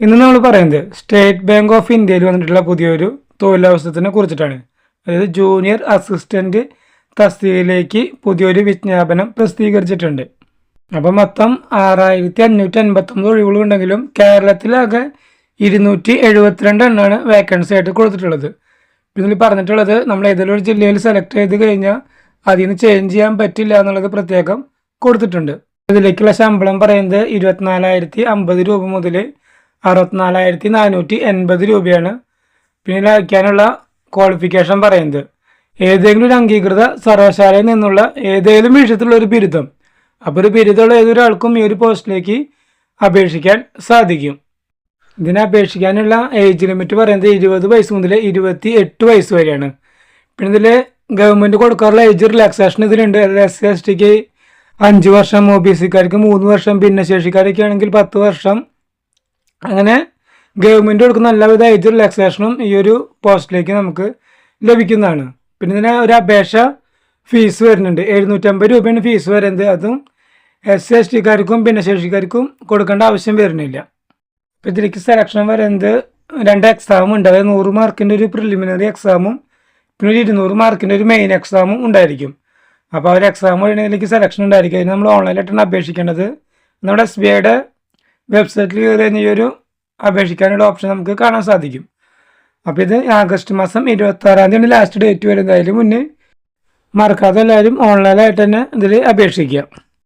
ഇന്ന് നമ്മൾ പറയുന്നത് സ്റ്റേറ്റ് ബാങ്ക് ഓഫ് ഇന്ത്യയിൽ വന്നിട്ടുള്ള പുതിയൊരു തൊഴിലവസരത്തിനെ കുറിച്ചിട്ടാണ്. അതായത് ജൂനിയർ അസിസ്റ്റന്റ് തസ്തികയിലേക്ക് പുതിയൊരു വിജ്ഞാപനം പ്രസിദ്ധീകരിച്ചിട്ടുണ്ട്. അപ്പം മൊത്തം ആറായിരത്തി അഞ്ഞൂറ്റി അൻപത്തൊമ്പത് ഒഴിവുകളുണ്ടെങ്കിലും കേരളത്തിലാകെ ഇരുന്നൂറ്റി എഴുപത്തിരണ്ട് എണ്ണാണ് വേക്കൻസി ആയിട്ട് കൊടുത്തിട്ടുള്ളത്. ഇതിൽ പറഞ്ഞിട്ടുള്ളത് നമ്മൾ ഏതെങ്കിലും ഒരു ജില്ലയിൽ സെലക്ട് ചെയ്ത് കഴിഞ്ഞാൽ അതിൽ നിന്ന് ചേഞ്ച് ചെയ്യാൻ പറ്റില്ല എന്നുള്ളത് പ്രത്യേകം കൊടുത്തിട്ടുണ്ട്. ഇതിലേക്കുള്ള ശമ്പളം പറയുന്നത് ഇരുപത്തിനാലായിരത്തി അമ്പത് രൂപ മുതൽ അറുപത്തിനാലായിരത്തി നാനൂറ്റി എൺപത് രൂപയാണ് പിന്നെ അയക്കാനുള്ള ക്വാളിഫിക്കേഷൻ പറയുന്നത്. ഏതെങ്കിലും ഒരു അംഗീകൃത സർവശാലയിൽ നിന്നുള്ള ഏതെങ്കിലും വിഷയത്തിലുള്ള ഒരു ബിരുദം അപ്പോൾ ഒരു ബിരുദമുള്ള ഏതൊരാൾക്കും ഈ ഒരു പോസ്റ്റിലേക്ക് അപേക്ഷിക്കാൻ സാധിക്കും. ഇതിനെ അപേക്ഷിക്കാനുള്ള ഏജ് ലിമിറ്റ് പറയുന്നത് ഇരുപത് വയസ്സ് മുതൽ ഇരുപത്തി എട്ട് വയസ്സ് വരെയാണ്. പിന്നെ ഇതിൽ ഗവൺമെന്റ് കൊടുക്കാറുള്ള ഏജ് റിലാക്സേഷൻ ഇതിലുണ്ട്. എസ് സി എസ് ടിക്ക് അഞ്ച് വർഷം ഒ ബി സിക്കാർക്ക് മൂന്ന് വർഷം ഭിന്നശേഷിക്കാരൊക്കെ ആണെങ്കിൽ പത്ത് വർഷം അങ്ങനെ ഗവൺമെന്റ് കൊടുക്കുന്ന എല്ലാവിധ ഏജ് റിലാക്സേഷനും ഈ ഒരു പോസ്റ്റിലേക്ക് നമുക്ക് ലഭിക്കുന്നതാണ്. പിന്നെ ഇതിന് ഒരു അപേക്ഷ ഫീസ് വരുന്നുണ്ട്. എഴുന്നൂറ്റമ്പത് രൂപയാണ് ഫീസ് വരുന്നത്. അതും എസ് സി എസ് ടിക്കാർക്കും ഭിന്നശേഷിക്കാർക്കും കൊടുക്കേണ്ട ആവശ്യം വരുന്നില്ല. അപ്പോൾ ഇതിലേക്ക് സെലക്ഷൻ വരുന്നത് രണ്ട് എക്സാമും ഉണ്ട്. അതായത് നൂറ് മാർക്കിന്റെ ഒരു പ്രിലിമിനറി എക്സാമും പിന്നെ ഒരു ഇരുന്നൂറ് മാർക്കിന്റെ ഒരു മെയിൻ എക്സാമും ഉണ്ടായിരിക്കും. അപ്പോൾ ആ ഒരു എക്സാം കഴിഞ്ഞതിലേക്ക് സെലക്ഷൻ ഉണ്ടായിരിക്കും. അതിന് നമ്മൾ ഓൺലൈനായിട്ടാണ് അപേക്ഷിക്കേണ്ടത്. നമ്മുടെ എസ് ബി ഐയുടെ വെബ്സൈറ്റിൽ കയറി ഈ ഒരു അപേക്ഷിക്കാനുള്ള ഓപ്ഷൻ നമുക്ക് കാണാൻ സാധിക്കും. അപ്പോൾ ഇത് ആഗസ്റ്റ് മാസം ഇരുപത്തി ആറാം തീയതി ലാസ്റ്റ് ഡേറ്റ് വരുന്നതിന് മുന്നേ മറക്കാതെ എല്ലാവരും ഓൺലൈനായിട്ട് തന്നെ ഇതിൽ അപേക്ഷിക്കുക.